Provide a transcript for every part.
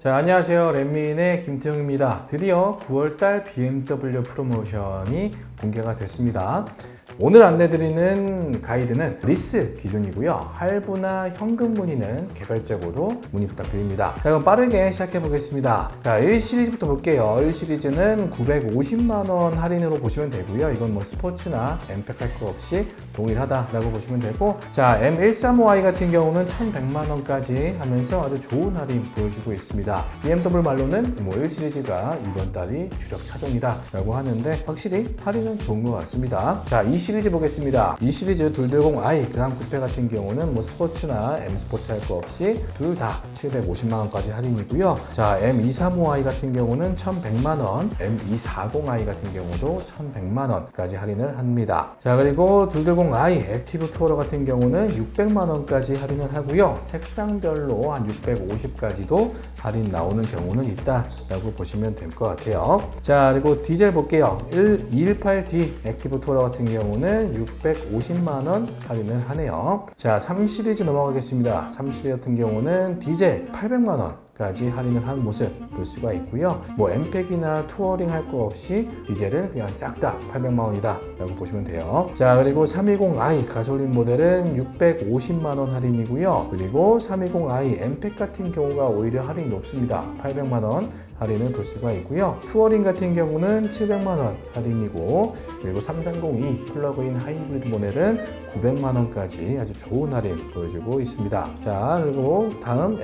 자, 안녕하세요. 랜민의 김태형입니다. 드디어 9월달 BMW 프로모션이 공개가 됐습니다. 오늘 안내드리는 가이드는 리스 기준이고요. 할부나 현금 문의는 개별적으로 문의 부탁드립니다. 자, 그럼 빠르게 시작해 보겠습니다. 자, 1시리즈부터 볼게요. 1시리즈는 950만원 할인으로 보시면 되고요. 이건 뭐 스포츠나 엠팩 할 거 없이 동일하다라고 보시면 되고, 자, M135i 같은 경우는 1100만원까지 하면서 아주 좋은 할인 보여주고 있습니다. BMW 말로는 뭐 1시리즈가 이번 달이 주력 차종이다 라고 하는데 확실히 할인은 좋은 것 같습니다. 자, 이 시리즈 보겠습니다. 이 시리즈 220i 그랑 쿠페 같은 경우는 뭐 스포츠나 M 스포츠 할 거 없이 둘 다 750만 원까지 할인이고요. 자, M235i 같은 경우는 1,100만 원, M240i 같은 경우도 1,100만 원까지 할인을 합니다. 자, 그리고 220i 액티브 투어러 같은 경우는 600만 원까지 할인을 하고요. 색상별로 한 650까지도 할인 나오는 경우는 있다라고 보시면 될 것 같아요. 자, 그리고 디젤 볼게요. 218D 액티브 투어러 같은 경우는 650만 원 할인을 하네요. 자, 3 시리즈 넘어가겠습니다. 3 시리즈 같은 경우는 디젤 800만 원. 까지 할인을 한 모습 볼 수가 있고요. 뭐 엠팩이나 투어링 할 거 없이 디젤은 그냥 싹 다 800만 원이다 라고 보시면 돼요. 자 그리고 320i 가솔린 모델은 650만 원 할인이고요. 그리고 320i 엠팩 같은 경우가 오히려 할인이 높습니다. 800만 원 할인을 볼 수가 있고요. 투어링 같은 경우는 700만 원 할인이고 그리고 330e 플러그인 하이브리드 모델은 900만 원까지 아주 좋은 할인 보여주고 있습니다. 자 그리고 다음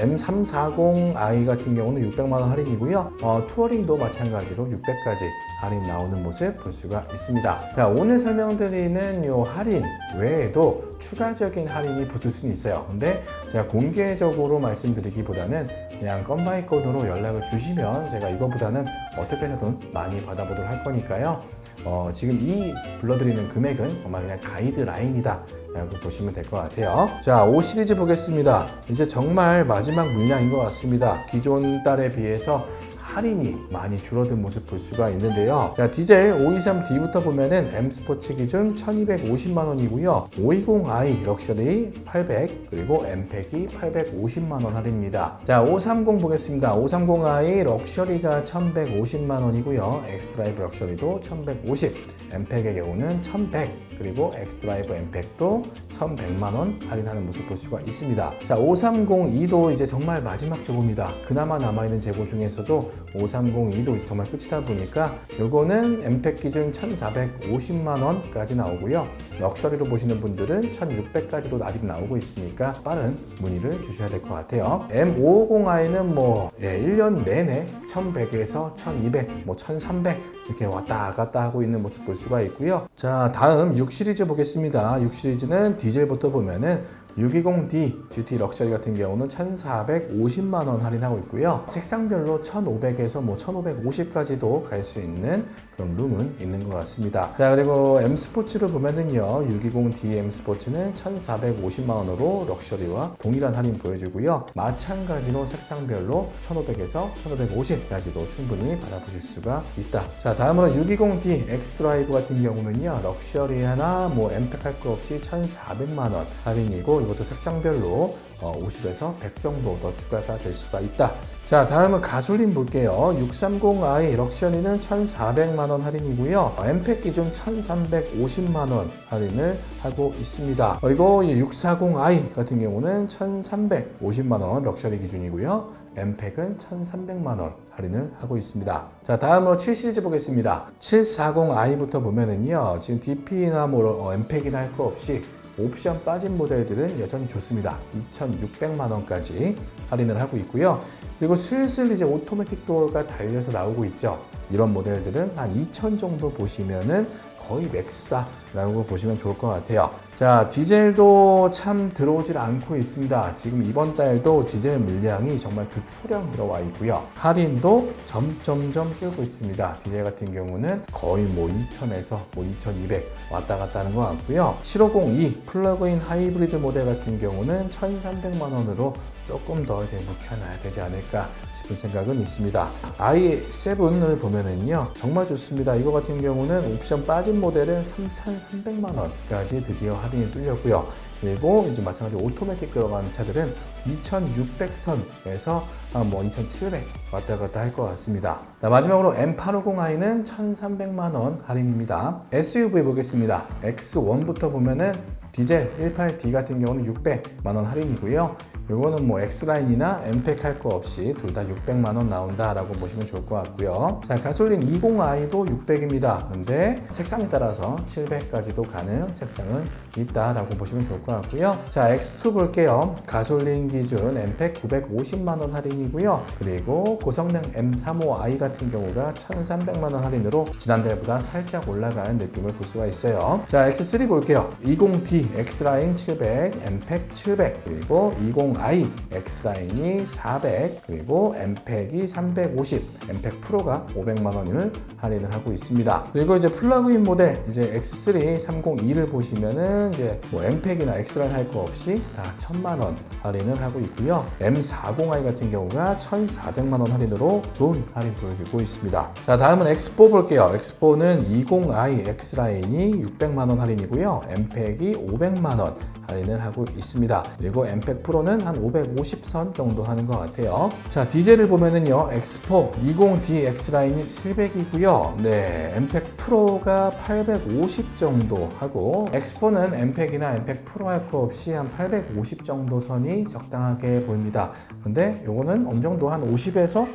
M340i 같은 경우는 600만 원 할인이고요. 어, 투어링도 마찬가지로 600까지 할인 나오는 모습 볼 수가 있습니다. 자 오늘 설명드리는 요 할인 외에도 추가적인 할인이 붙을 수는 있어요. 근데 제가 공개적으로 말씀드리기보다는 그냥 건바이 건으로 연락을 주시면 제가 이거보다는 어떻게 해서든 많이 받아보도록 할 거니까요. 어, 지금 이 불러드리는 금액은 정말 그냥 가이드라인이다 라고 보시면 될 것 같아요 자 5 시리즈 보겠습니다 이제 정말 마지막 물량인 것 같습니다 기존 달에 비해서 할인이 많이 줄어든 모습 볼 수가 있는데요. 자, 디젤 523D부터 보면은 M 스포츠 기준 1250만 원이고요. 520i 럭셔리 800 그리고 엠팩이 850만 원 할인입니다. 자, 530 보겠습니다. 530i 럭셔리가 1150만 원이고요. 엑스드라이브 럭셔리도 1150, 엠팩의 경우는 1100 그리고 엑스드라이브 엠팩도 1100만 원 할인하는 모습 볼 수가 있습니다. 자, 530e도 이제 정말 마지막 재고입니다. 그나마 남아 있는 재고 중에서도 530e도 정말 끝이다 보니까 요거는 엠팩 기준 1450만 원까지 나오고요. 럭셔리로 보시는 분들은 1600까지도 아직 나오고 있으니까 빠른 문의를 주셔야 될 것 같아요. M550i는 뭐 예, 1년 내내 1100에서 1200, 뭐 1300 이렇게 왔다 갔다 하고 있는 모습 볼 수가 있고요. 자, 다음 6 시리즈 보겠습니다. 6 시리즈는 디젤부터 보면은 620D GT 럭셔리 같은 경우는 1,450만 원 할인하고 있고요. 색상별로 1,500에서 뭐 1,550까지도 갈 수 있는 그런 룸은 있는 것 같습니다. 자 그리고 M 스포츠를 보면은요, 620D M 스포츠는 1,450만 원으로 럭셔리와 동일한 할인 보여주고요. 마찬가지로 색상별로 1,500에서 1,550까지도 충분히 받아보실 수가 있다. 자 다음으로 620D X 드라이브 같은 경우는요, 럭셔리 하나 뭐 엠팩 할거 없이 1,400만 원 할인이고 이것도 색상별로 50에서 100 정도 더 추가가 될 수가 있다. 자, 다음은 가솔린 볼게요. 630i 럭셔리는 1,400만 원 할인이고요. 엠팩 기준 1,350만 원 할인을 하고 있습니다. 그리고 640i 같은 경우는 1,350만 원 럭셔리 기준이고요. 엠팩은 1,300만 원 할인을 하고 있습니다. 자, 다음으로 7 시리즈 보겠습니다. 740i부터 보면은요. 지금 DP나 뭐 엠팩이나 할 거 없이 옵션 빠진 모델들은 여전히 좋습니다. 2,600만 원까지 할인을 하고 있고요. 그리고 슬슬 이제 오토매틱 도어가 달려서 나오고 있죠. 이런 모델들은 한 2,000 정도 보시면은 거의 맥스다라고 보시면 좋을 것 같아요. 자, 디젤도 참 들어오질 않고 있습니다. 지금 이번 달도 디젤 물량이 정말 극소량 들어와 있고요. 할인도 점점점 줄고 있습니다. 디젤 같은 경우는 거의 뭐 2,000에서 뭐 2,200 왔다 갔다 하는 것 같고요. 7502 플러그인 하이브리드 모델 같은 경우는 1,300만 원으로 조금 더 이제 묵혀놔야 되지 않을까 싶은 생각은 있습니다. i7을 보면은요 정말 좋습니다. 이거 같은 경우는 옵션 빠진 모델은 3,300만 원까지 드디어 할인이 뚫렸고요. 그리고 이제 마찬가지로 오토매틱 들어간 차들은 2,600선에서 뭐 2,700 왔다 갔다 할 것 같습니다. 자, 마지막으로 M850i는 1,300만 원 할인입니다. SUV 보겠습니다. X1부터 보면은 디젤 18D 같은 경우는 600만 원 할인이고요. 요거는 뭐 X라인이나 엠팩 할 거 없이 둘 다 600만 원 나온다라고 보시면 좋을 것 같고요. 자, 가솔린 20i도 600입니다. 근데 색상에 따라서 700까지도 가는 색상은 있다라고 보시면 좋을 것 같고요. 자, X2 볼게요. 가솔린 기준 엠팩 950만 원 할인이고요. 그리고 고성능 M35i 같은 경우가 1,300만 원 할인으로 지난달보다 살짝 올라가는 느낌을 볼 수가 있어요. 자, X3 볼게요. 20D X라인 700, 엠팩 700, 그리고 20i X라인이 400, 그리고 엠팩이 350, 엠팩 프로가 500만 원을 할인을 하고 있습니다. 그리고 이제 플러그인 모델 이제 X3 302를 보시면은 이제 뭐 엠팩이나 X라인 할 거 없이 다 1000만 원 할인을 하고 있고요. M40i 같은 경우가 1,400만 원 할인으로 좋은 할인 보여주고 있습니다. 자, 다음은 X4 볼게요. X4는 20i X라인이 600만 원 할인이고요. 엠팩이 500만 원 할인을 하고 있습니다. 그리고 엠팩 프로는 한 550선 정도 하는 것 같아요. 자, 디젤을 보면은요, X4 20D X라인이 700이고요. 네, 엠팩 프로가 850 정도 하고 X4는 엠팩이나 엠팩 프로 할 거 없이 한 850 정도 선이 적당하게 보입니다. 근데 요거는 어느 정도 한 50에서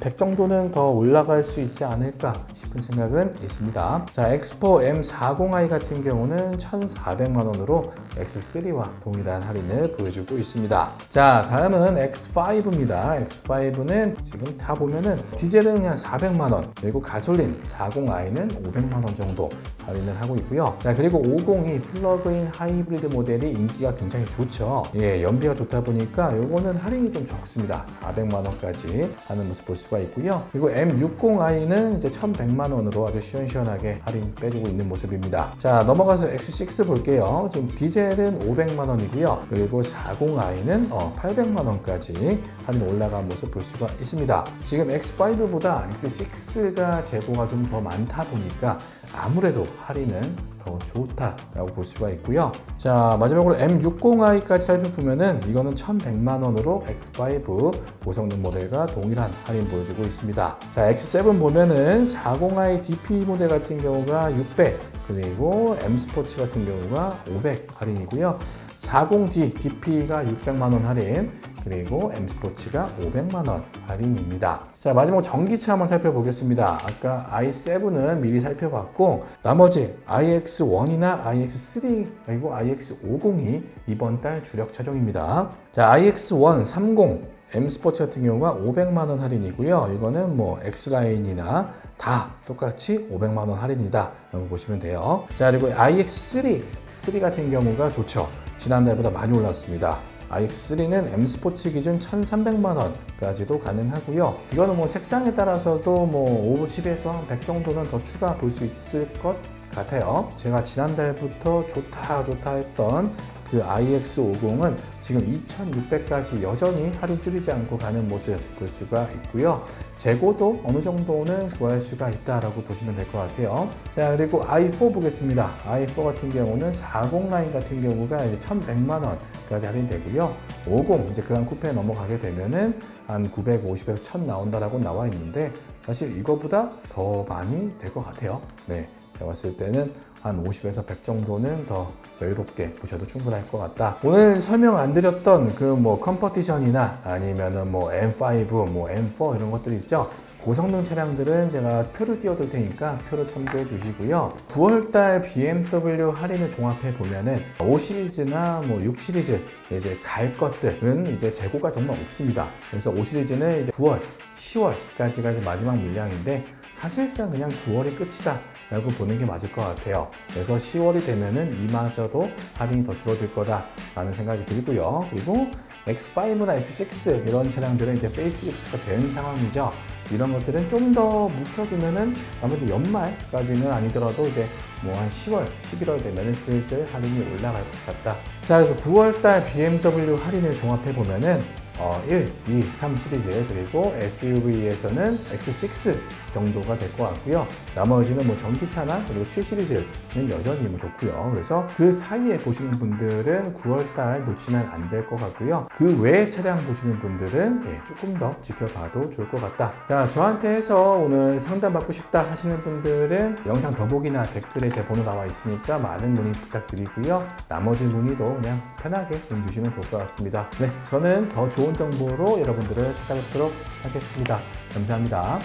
100 정도는 더 올라갈 수 있지 않을까 싶은 생각은 있습니다. 자, X4 M40i 같은 경우는 1,400만 원으로 X3 와 동일한 할인을 보여주고 있습니다. 자, 다음은 X5입니다. X5는 지금 다 보면은 디젤은 그냥 400만 원, 그리고 가솔린 40i는 500만 원 정도 할인을 하고 있고요. 자, 그리고 502 플러그인 하이브리드 모델이 인기가 굉장히 좋죠. 예, 연비가 좋다 보니까 요거는 할인이 좀 적습니다. 400만 원까지 하는 모습 볼 수가 있고요. 그리고 M60i는 이제 1100만 원으로 아주 시원시원하게 할인 빼주고 있는 모습입니다. 자, 넘어가서 X6 볼게요. 지금 디젤은 500만 원이고요. 그리고 40i는 어, 800만 원까지 할인 올라간 모습 볼 수가 있습니다. 지금 X5보다 X6가 재고가 좀 더 많다 보니까 아무래도 할인은 더 좋다라고 볼 수가 있고요. 자 마지막으로 M60i까지 살펴보면은 이거는 1,100만 원으로 X5 고성능 모델과 동일한 할인 보여주고 있습니다. 자 X7 보면은 40i DP 모델 같은 경우가 600 그리고 M 스포츠 같은 경우가 500 할인이고요. 40D DP가 600만 원 할인, 그리고 M 스포츠가 500만 원 할인입니다. 자, 마지막 전기차 한번 살펴보겠습니다. 아까 i7은 미리 살펴봤고 나머지 iX1이나 iX3 그리고 iX50이 이번 달 주력 차종입니다. 자, iX1 30 M 스포츠 같은 경우가 500만 원 할인이고요. 이거는 뭐 X라인이나 다 똑같이 500만 원 할인이다. 라고 보시면 돼요. 자, 그리고 iX3 3 같은 경우가 좋죠. 지난달보다 많이 올랐습니다. iX3는 M 스포츠 기준 1,300만 원까지도 가능하고요. 이거는 뭐 색상에 따라서도 뭐 50에서 100 정도는 더 추가 볼 수 있을 것 같아요. 제가 지난달부터 좋다 좋다 했던 그 iX50은 지금 2,600까지 여전히 할인 줄이지 않고 가는 모습 볼 수가 있고요. 재고도 어느 정도는 구할 수가 있다라고 보시면 될 것 같아요. 자, 그리고 i4 보겠습니다. i4 같은 경우는 40 라인 같은 경우가 이제 1,100만 원까지 할인되고요. 50 이제 그랑 쿠페 넘어가게 되면은 한 950에서 1,000 나온다라고 나와 있는데 사실 이거보다 더 많이 될 것 같아요. 네. 제가 봤을 때는 한 50에서 100 정도는 더 여유롭게 보셔도 충분할 것 같다. 오늘 설명 안 드렸던 그 뭐 컴퍼티션이나 아니면은 뭐 M5, 뭐 M4 이런 것들 있죠. 고성능 차량들은 제가 표를 띄워둘 테니까 표를 참고해 주시고요. 9월달 BMW 할인을 종합해 보면은 5 시리즈나 뭐6 시리즈 이제 갈 것들은 이제 재고가 정말 없습니다. 그래서 5 시리즈는 이제 9월, 10월까지가 이제 마지막 물량인데 사실상 그냥 9월이 끝이다. 라고 보는 게 맞을 것 같아요. 그래서 10월이 되면은 이마저도 할인이 더 줄어들 거다 라는 생각이 들고요. 그리고 X5나 X6 이런 차량들은 이제 페이스리프트가 된 상황이죠. 이런 것들은 좀 더 묵혀두면은 아무래도 연말까지는 아니더라도 이제 뭐 한 10월, 11월 되면은 슬슬 할인이 올라갈 것 같다. 자, 그래서 9월달 BMW 할인을 종합해 보면은 어, 1, 2, 3 시리즈 그리고 SUV에서는 X6 정도가 될 것 같고요. 나머지는 뭐 전기차나 그리고 7 시리즈는 여전히 뭐 좋고요. 그래서 그 사이에 보시는 분들은 9월달 놓치면 안 될 것 같고요. 그 외의 차량 보시는 분들은 예, 조금 더 지켜봐도 좋을 것 같다. 자, 저한테 해서 오늘 상담 받고 싶다 하시는 분들은 영상 더보기나 댓글에 제 번호 나와 있으니까 많은 문의 부탁드리고요. 나머지 문의도 그냥 편하게 문 주시면 좋을 것 같습니다. 네, 저는 더 좋은 정보로 여러분들을 찾아뵙도록 하겠습니다. 감사합니다.